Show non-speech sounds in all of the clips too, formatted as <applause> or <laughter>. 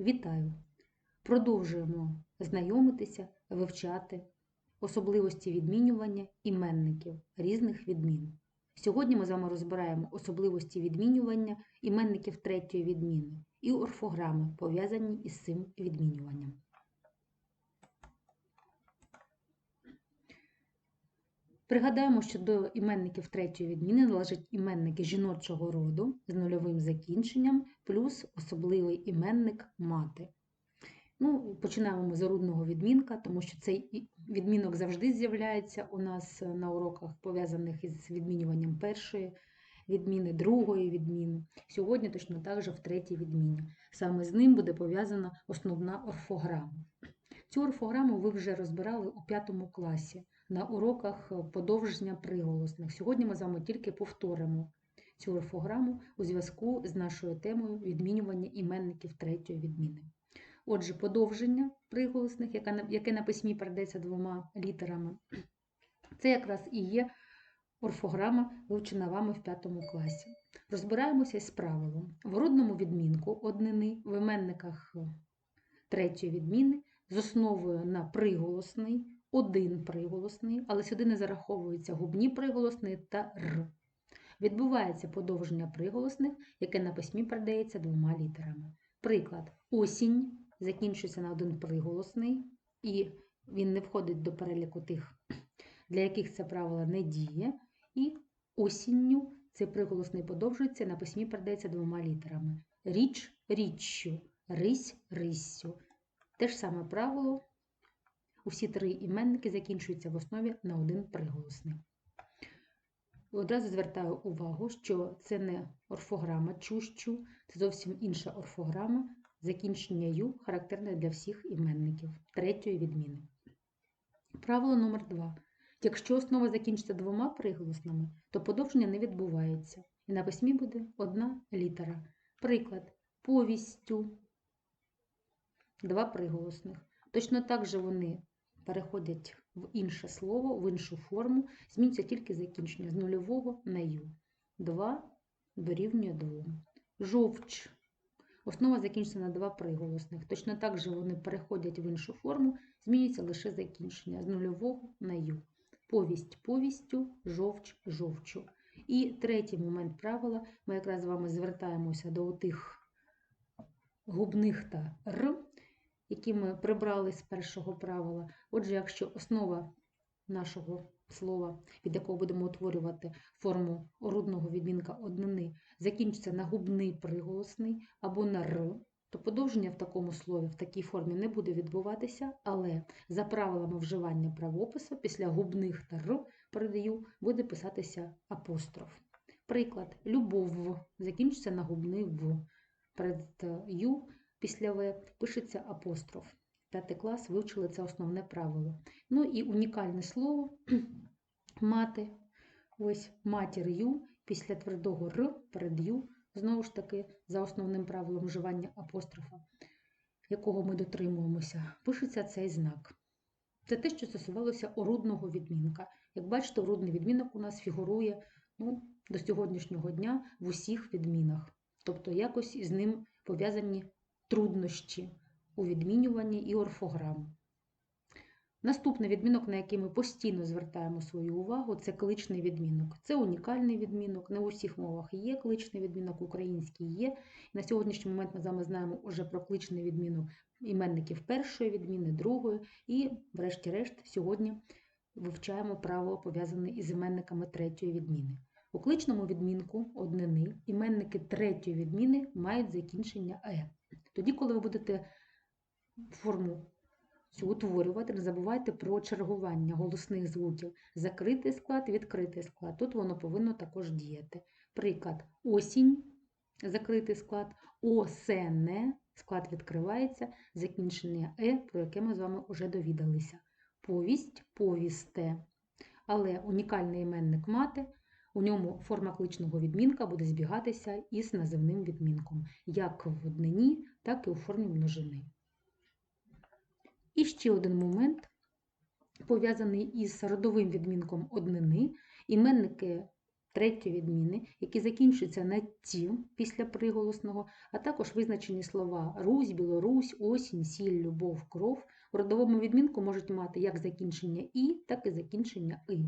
Вітаю! Продовжуємо знайомитися, вивчати особливості відмінювання іменників різних відмін. Сьогодні ми з вами розбираємо особливості відмінювання іменників третьої відміни і орфограми, пов'язані із цим відмінюванням. Пригадаємо, що до іменників третьої відміни належать іменники жіночого роду з нульовим закінченням, плюс особливий іменник мати. Ну, Починаємо ми з орудного відмінка, тому що цей відмінок завжди з'являється у нас на уроках, пов'язаних із відмінюванням першої відміни, другої відміни. Сьогодні точно так же в третій відміні. Саме з ним буде пов'язана основна орфограма. Цю орфограму ви вже розбирали у п'ятому класі на уроках подовження приголосних. Сьогодні ми з вами тільки повторимо цю орфограму у зв'язку з нашою темою відмінювання іменників третьої відміни. Отже, подовження приголосних, яке на- письмі передається двома літерами, це якраз і є орфограма, вивчена вами в п'ятому класі. Розбираємося з правилом. В родному відмінку однини в іменниках третьої відміни з основою на приголосний, один приголосний, але сюди не зараховуються губні приголосні та р. Відбувається подовження приголосних, яке на письмі передається двома літерами. Приклад, осінь закінчується на один приголосний, і він не входить до переліку тих, для яких це правило не діє. І осінню цей приголосний подовжується, на письмі передається двома літерами. Річ річчю, рись риссю. Те ж саме правило. Усі три іменники закінчуються в основі на один приголосний. Одразу звертаю увагу, що це не орфограма чущу, це зовсім інша орфограма. Закінчення ю характерне для всіх іменників третьої відміни. Правило номер 2. Якщо основа закінчиться двома приголосними, то подовження не відбувається. І на письмі буде одна літера. Приклад повістю. Два приголосних. Точно так же вони переходять в інше слово, в іншу форму, змінюється тільки закінчення з нульового на ю. 2 дорівнює 2. Жовч. Основа закінчиться на два приголосних. Точно так же вони переходять в іншу форму, змінюється лише закінчення з нульового на ю. Повість повістю, жовч жовчу. І третій момент правила. Ми якраз з вами звертаємося до тих губних та р, які ми прибрали з першого правила. Отже, якщо основа нашого слова, від якого будемо утворювати форму орудного відмінка однини, закінчиться на губний приголосний або на р, то подовження в такому слові, в такій формі не буде відбуватися, але за правилами вживання правопису після губних та р передаю буде писатися апостроф. Приклад, любов закінчиться на губний в. Перед ю після В пишеться апостроф. П'ятий клас вивчили це основне правило. Ну і унікальне слово <clears throat> мати. Ось матір ю після твердого р перед ю, знову ж таки, за основним правилом вживання апострофа, якого ми дотримуємося, пишеться цей знак. Це те, що стосувалося орудного відмінка. Як бачите, орудний відмінок у нас фігурує ну, до сьогоднішнього дня в усіх відмінах. Тобто якось із ним пов'язані труднощі у відмінюванні і орфограм. Наступний відмінок, на який ми постійно звертаємо свою увагу, це кличний відмінок. Це унікальний відмінок. Не у всіх мовах є кличний відмінок, український є. На сьогоднішній момент ми з вами знаємо вже про кличний відмінок іменників першої відміни, другої, і, врешті-решт, сьогодні вивчаємо право пов'язане із іменниками третьої відміни. У кличному відмінку однини іменники третьої відміни мають закінчення е. Тоді, коли ви будете форму цю утворювати, не забувайте про чергування голосних звуків. Закритий склад, відкритий склад. Тут воно повинно також діяти. Приклад осінь, закритий склад, осене, склад відкривається, закінчення е, про яке ми з вами вже довідалися. Повість, повісте. Але унікальний іменник мати. У ньому форма кличного відмінка буде збігатися із називним відмінком, як в однині, так і у формі множини. І ще один момент, пов'язаний із родовим відмінком однини. Іменники третьої відміни, які закінчуються на ті після приголосного, а також визначені слова Русь, Білорусь, осінь, сіль, любов, кров у родовому відмінку можуть мати як закінчення і, так і закінчення и.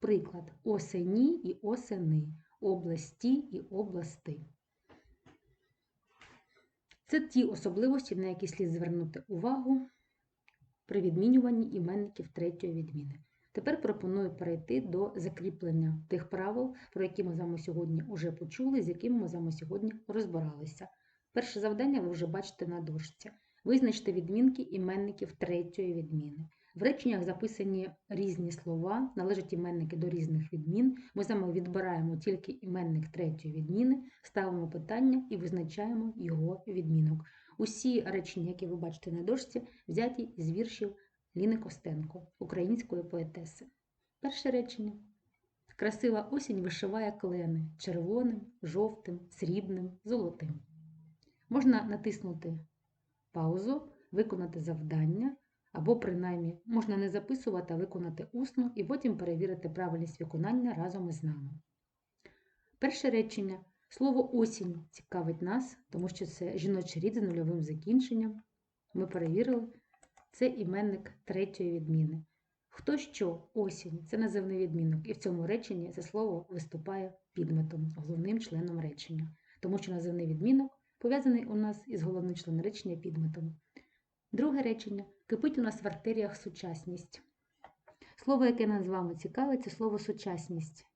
Приклад осені і осени, області і области. Це ті особливості, на які слід звернути увагу при відмінюванні іменників третьої відміни. Тепер пропоную перейти до закріплення тих правил, про які ми з вами сьогодні вже почули, з якими ми з вами сьогодні розбиралися. Перше завдання ви вже бачите на дошці. Визначте відмінки іменників третьої відміни. В реченнях записані різні слова, належать іменники до різних відмін. Ми вами відбираємо тільки іменник третьої відміни, ставимо питання і визначаємо його відмінок. Усі речення, які ви бачите на дошці, взяті з віршів Ліни Костенко, української поетеси. Перше речення. Красива осінь вишиває клени червоним, жовтим, срібним, золотим. Можна натиснути паузу, виконати завдання, або, принаймні, можна не записувати, а виконати усно і потім перевірити правильність виконання разом із нами. Перше речення. Слово осінь цікавить нас, тому що це жіночий рід з нульовим закінченням. Ми перевірили, це іменник третьої відміни. Хто що осінь це називний відмінок, і в цьому реченні це слово виступає підметом, головним членом речення, тому що називний відмінок пов'язаний у нас із головним членом речення підметом. Друге речення кипить у нас в артеріях сучасність. Слово, яке нас з вами цікавить, це слово сучасність,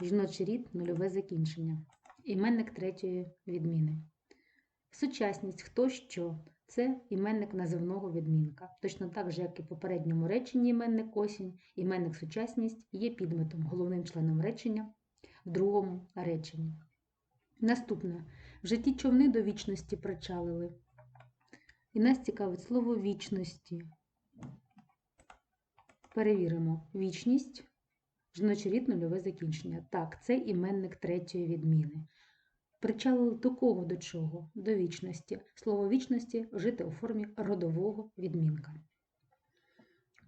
жіночий рід, нульове закінчення, іменник третьої відміни. Сучасність хто що це іменник називного відмінка. Точно так же, як і в попередньому реченні іменник осінь, іменник сучасність є підметом, головним членом речення в другому реченні. Наступне. В житті човни до вічності причалили. І нас цікавить слово вічності. Перевіримо вічність, жіночий нульове закінчення. Так, це іменник третьої відміни. Причалили до кого до чого? До вічності. Слово вічності вжите у формі родового відмінка.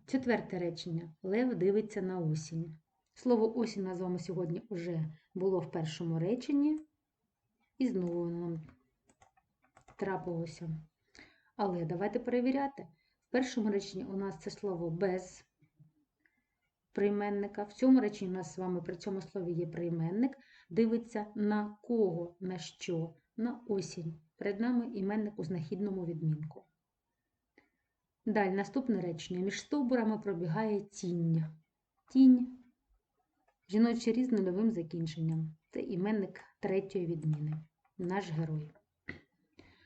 Четверте речення. Лев дивиться на осінь. Слово осінь нас з вами сьогодні вже було в першому реченні, і знову воно нам трапилося. Але давайте перевіряти. В першому реченні у нас це слово без прийменника. В цьому реченні у нас з вами при цьому слові є прийменник. Дивиться на кого, на що, на осінь. Перед нами іменник у знахідному відмінку. Далі наступне речення. Між стовбурами пробігає тінь. Тінь. Жіночий різ нульовим закінченням. Це іменник третьої відміни. Наш герой.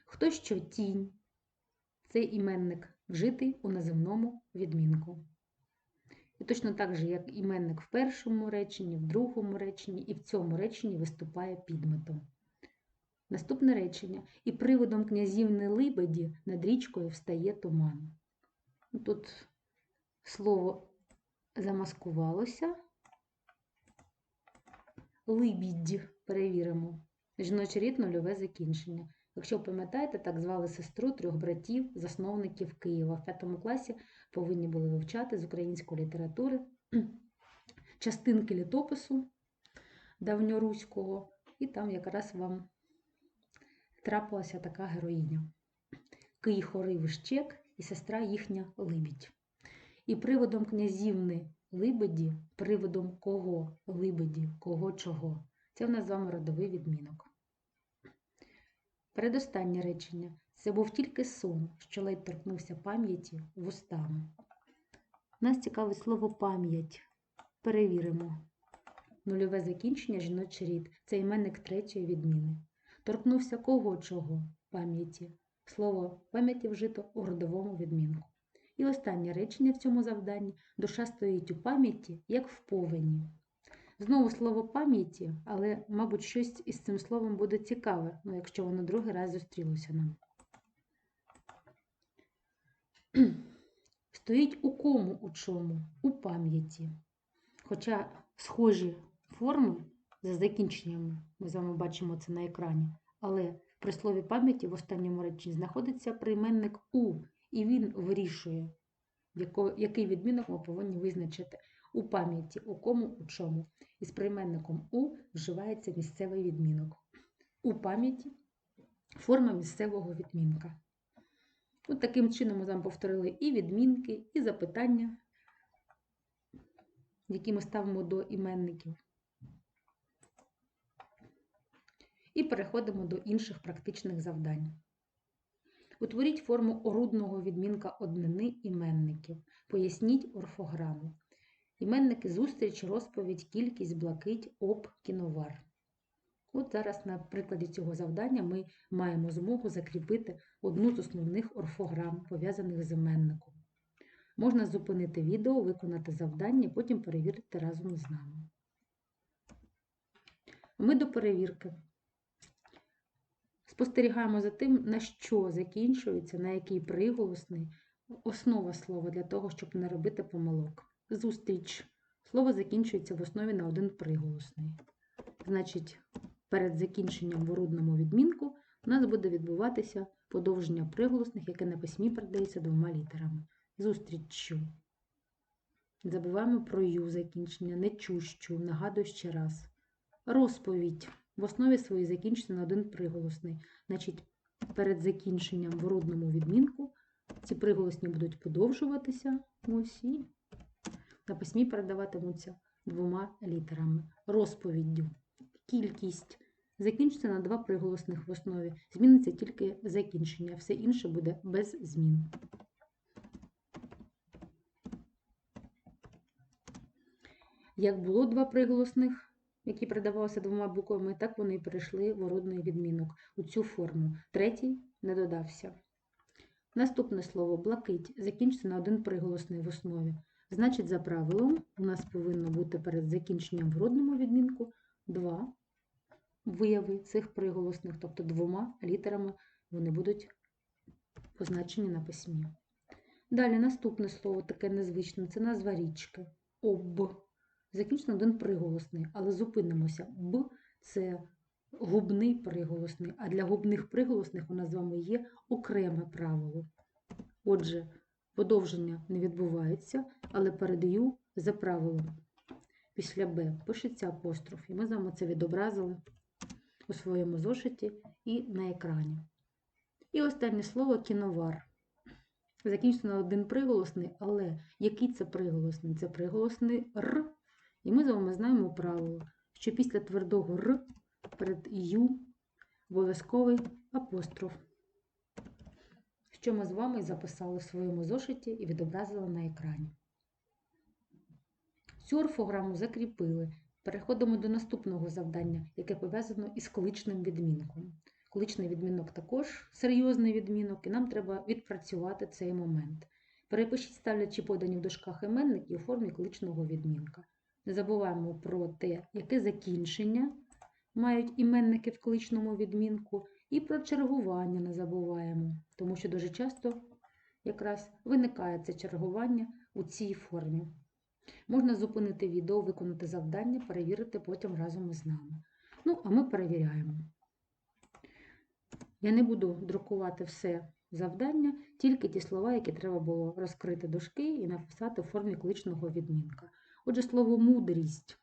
Хто що тінь? Це іменник вжитий у називному відмінку. І точно так же, як іменник в першому реченні, в другому реченні і в цьому реченні виступає підметом. Наступне речення. І приводом князівни Либеді над річкою встає туман. Тут слово замаскувалося. Либідь перевіримо. Жіночий рід нульове закінчення. Якщо пам'ятаєте, так звали сестру трьох братів, засновників Києва. В п'ятому класі повинні були вивчати з української літератури <clears throat> частинки літопису давньоруського, і там якраз вам трапилася така героїня. Кий Хори Вищек і сестра їхня Либідь. І приводом князівни Либеді, приводом кого Либеді, кого чого. Це в нас з вами родовий відмінок. Передостаннє речення. Це був тільки сон, що ледь торкнувся пам'яті вустами. Нас цікавить слово пам'ять. Перевіримо. Нульове закінчення жіночий рід. Це іменник третьої відміни. Торкнувся кого чого пам'яті. Слово пам'яті вжито у родовому відмінку. І останнє речення в цьому завданні душа стоїть у пам'яті, як в повені. Знову слово пам'яті, але, мабуть, щось із цим словом буде цікаве, ну, якщо воно другий раз зустрілося нам. <clears throat> Стоїть у кому у чому? У пам'яті. Хоча схожі форми за закінченнями, ми з вами бачимо це на екрані, але при слові пам'яті в останньому реченні знаходиться прийменник У, і він вирішує, який відмінок ми повинні визначити. У пам'яті, у кому, у чому. Із прийменником у вживається місцевий відмінок. У пам'яті форма місцевого відмінка. От таким чином ми з вами повторили і відмінки, і запитання, які ми ставимо до іменників. І переходимо до інших практичних завдань. Утворіть форму орудного відмінка однини іменників. Поясніть орфограму. Іменники зустріч, розповідь, кількість, блакить, об, кіновар. От зараз на прикладі цього завдання ми маємо змогу закріпити одну з основних орфограм, пов'язаних з іменником. Можна зупинити відео, виконати завдання, потім перевірити разом з нами. Ми до перевірки. Спостерігаємо за тим, на що закінчується, на який приголосний основа слова для того, щоб не робити помилок. Зустріч. Слово закінчується в основі на один приголосний. Значить, перед закінченням в орудному відмінку у нас буде відбуватися подовження приголосних, яке на письмі передається двома літерами. Зустріччю. Забуваємо про ю закінчення, нечущу, нагадую ще раз. Розповідь. В основі своїй закінчиться на один приголосний. Значить, перед закінченням в орудному відмінку ці приголосні будуть подовжуватися. Ось і на письмі передаватимуться двома літерами. Розповіддю. Кількість закінчиться на два приголосних в основі. Зміниться тільки закінчення, все інше буде без змін. Як було два приголосних, які передавалися двома буквами, так вони і перейшли в орудний відмінок у цю форму. Третій не додався. Наступне слово блакить закінчиться на один приголосний в основі. Значить, за правилом, у нас повинно бути перед закінченням в родному відмінку два вияви цих приголосних, тобто двома літерами вони будуть позначені на письмі. Далі наступне слово таке незвичне це назва річки. Об. Закінчено один приголосний, але зупинимося. Б це губний приголосний, а для губних приголосних у нас з вами є окреме правило. Отже, подовження не відбувається, але передаю за правилом. Після Б пишеться апостроф, і ми з вами це відобразили у своєму зошиті і на екрані. І останнє слово кіновар. Закінчено на один приголосний, але який це приголосний? Це приголосний Р. І ми з вами знаємо правило, що після твердого Р перед Ю обов'язковий апостроф, що ми з вами записали в своєму зошиті і відобразили на екрані. Цю орфограму закріпили. Переходимо до наступного завдання, яке пов'язано із количним відмінком. Количний відмінок також серйозний відмінок, і нам треба відпрацювати цей момент. Перепишіть, ставлячи подані в дужках іменники у формі количного відмінка. Не забуваємо про те, яке закінчення мають іменники в количному відмінку, і про чергування не забуваємо, тому що дуже часто якраз виникає це чергування у цій формі. Можна зупинити відео, виконати завдання, перевірити потім разом із нами. Ну, а ми перевіряємо. Я не буду друкувати все завдання, тільки ті слова, які треба було розкрити дужки і написати в формі кличного відмінка. Отже, слово мудрість.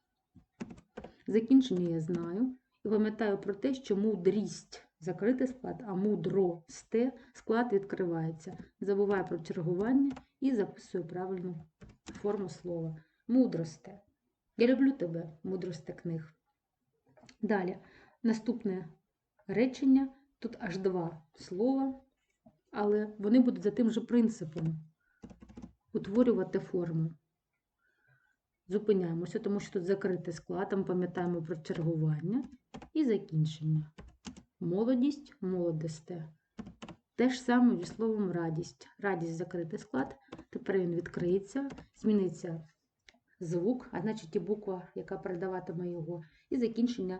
Закінчення я знаю. І пам'ятаю про те, що мудрість закритий склад, а мудросте склад відкривається. Забуваю про чергування і записую правильну форму слова. Мудросте. Я люблю тебе, мудросте книг. Далі, наступне речення. Тут аж два слова, але вони будуть за тим же принципом утворювати форму. Зупиняємося, тому що тут закритий склад, там пам'ятаємо про чергування і закінчення. Молодість, молодесте. Те ж саме зі словом радість. Радість закритий склад. Тепер він відкриється, зміниться звук, а значить і буква, яка передаватиме його, і закінчення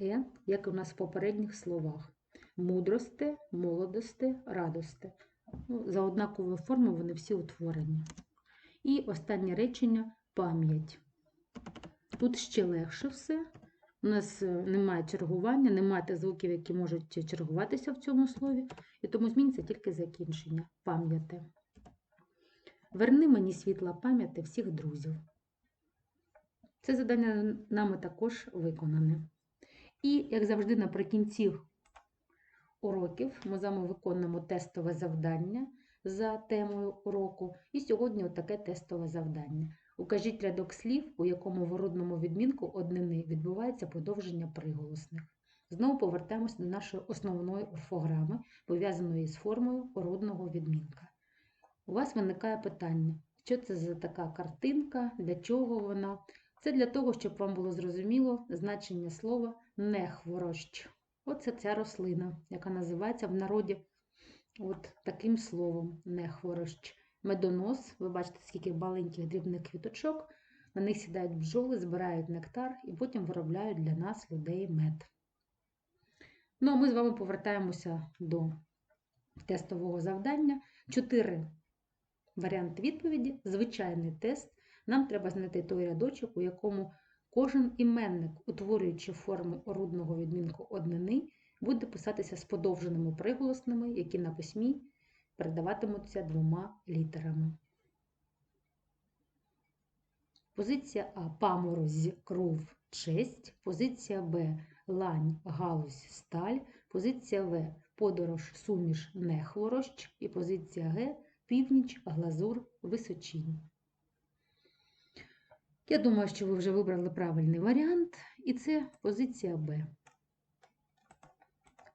Е, як у нас в попередніх словах. Мудросте, молодосте, радосте. Ну, За однаковою формою вони всі утворені. І останнє речення пам'ять. Тут ще легше все. У нас е, немає чергування, немає звуків, які можуть чергуватися в цьому слові, і тому зміниться тільки закінчення. Пам'яти. Верни мені світла пам'яті всіх друзів. Це завдання нами також виконане. І, як завжди, наприкінці уроків ми з вами виконуємо тестове завдання за темою уроку. І сьогодні отаке тестове завдання. Укажіть рядок слів, у якому в орудному відмінку однини відбувається подовження приголосних. Знову повертаємося до нашої основної орфограми, пов'язаної з формою орудного відмінка. У вас виникає питання, що це за така картинка, для чого вона? Це для того, щоб вам було зрозуміло значення слова нехворощ. Оце ця рослина, яка називається в народі от таким словом нехворощ. Медонос, ви бачите, скільки маленьких дрібних квіточок, на них сідають бджоли, збирають нектар і потім виробляють для нас, людей, мед. Ну, а ми з вами повертаємося до тестового завдання. Чотири варіанти відповіді. Звичайний тест. Нам треба знайти той рядочок, у якому кожен іменник, утворюючи форми орудного відмінку однини, буде писатися з подовженими приголосними, які на письмі передаватимуться двома літерами. Позиція А паморозь, кров, честь. Позиція Б лань, галузь, сталь. Позиція В подорож, суміш, нехворощ. І позиція Г північ, глазур, височінь. Я думаю, що ви вже вибрали правильний варіант, і це позиція Б.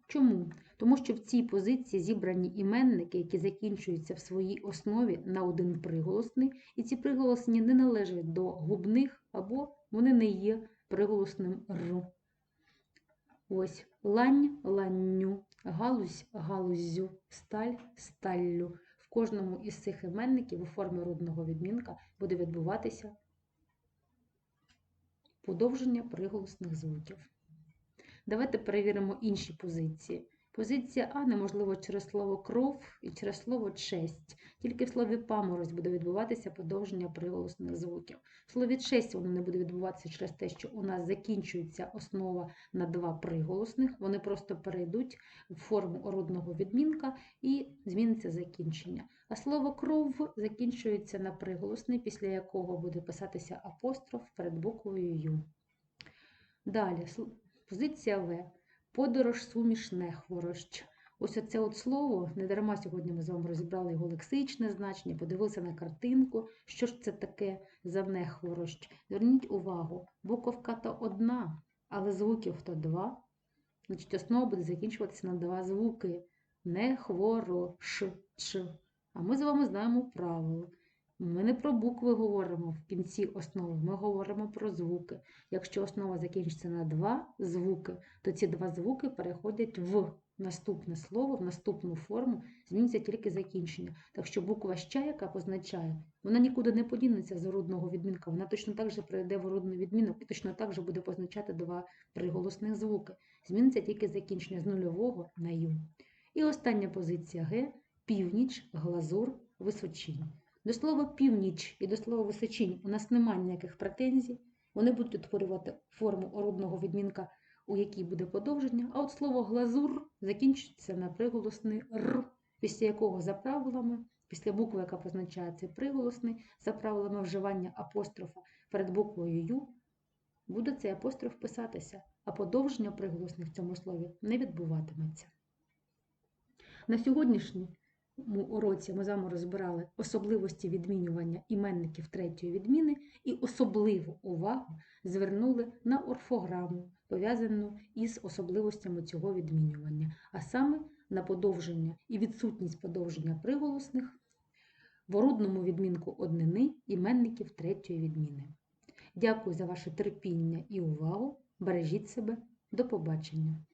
Чому? Тому що в цій позиції зібрані іменники, які закінчуються в своїй основі на один приголосний, і ці приголосні не належать до губних або вони не є приголосним Р. Ось лань, ланню, галузь, галуззю, сталь, сталлю. В кожному із цих іменників у формі родного відмінка буде відбуватися подовження приголосних звуків. Давайте перевіримо інші позиції. Позиція А неможливо через слово кров і через слово честь. Тільки в слові паморозь буде відбуватися подовження приголосних звуків. В слові честь воно не буде відбуватися через те, що у нас закінчується основа на два приголосних. Вони просто перейдуть в форму орудного відмінка і зміниться закінчення. А слово кров закінчується на приголосний, після якого буде писатися апостроф перед буквою Ю. Далі, позиція В. Подорож суміш нехворощ. Ось оце от слово, не дарма сьогодні ми з вами розібрали його лексичне значення, подивилися на картинку, що ж це таке за нехворощ. Зверніть увагу, буковка то одна, але звуків то два. Значить, основа буде закінчуватися на два звуки. Нехворош. Ч. А ми з вами знаємо правило. Ми не про букви говоримо в кінці основи, ми говоримо про звуки. Якщо основа закінчиться на два звуки, то ці два звуки переходять в наступне слово, в наступну форму, зміниться тільки закінчення. Так що буква «ща», яка позначає, вона нікуди не подінеться з орудного відмінка, вона точно так же прийде в орудний відмінок точно так же буде позначати два приголосних звуки. Зміниться тільки закінчення з нульового на ю. І остання позиція Г північ, глазур, височінь. До слова північ і до слова височинь у нас немає ніяких претензій. Вони будуть утворювати форму орудного відмінка, у якій буде подовження, а от слово глазур закінчується на приголосний Р, після якого за правилами, після букви, яка позначає цей приголосний, за правилами вживання апострофа перед буквою Ю, буде цей апостроф писатися, а подовження приголосних в цьому слові не відбуватиметься. На сьогоднішній уроці ми з вами розбирали особливості відмінювання іменників третьої відміни і особливу увагу звернули на орфограму, пов'язану із особливостями цього відмінювання, а саме на подовження і відсутність подовження приголосних в орудному відмінку однини іменників третьої відміни. Дякую за ваше терпіння і увагу. Бережіть себе. До побачення!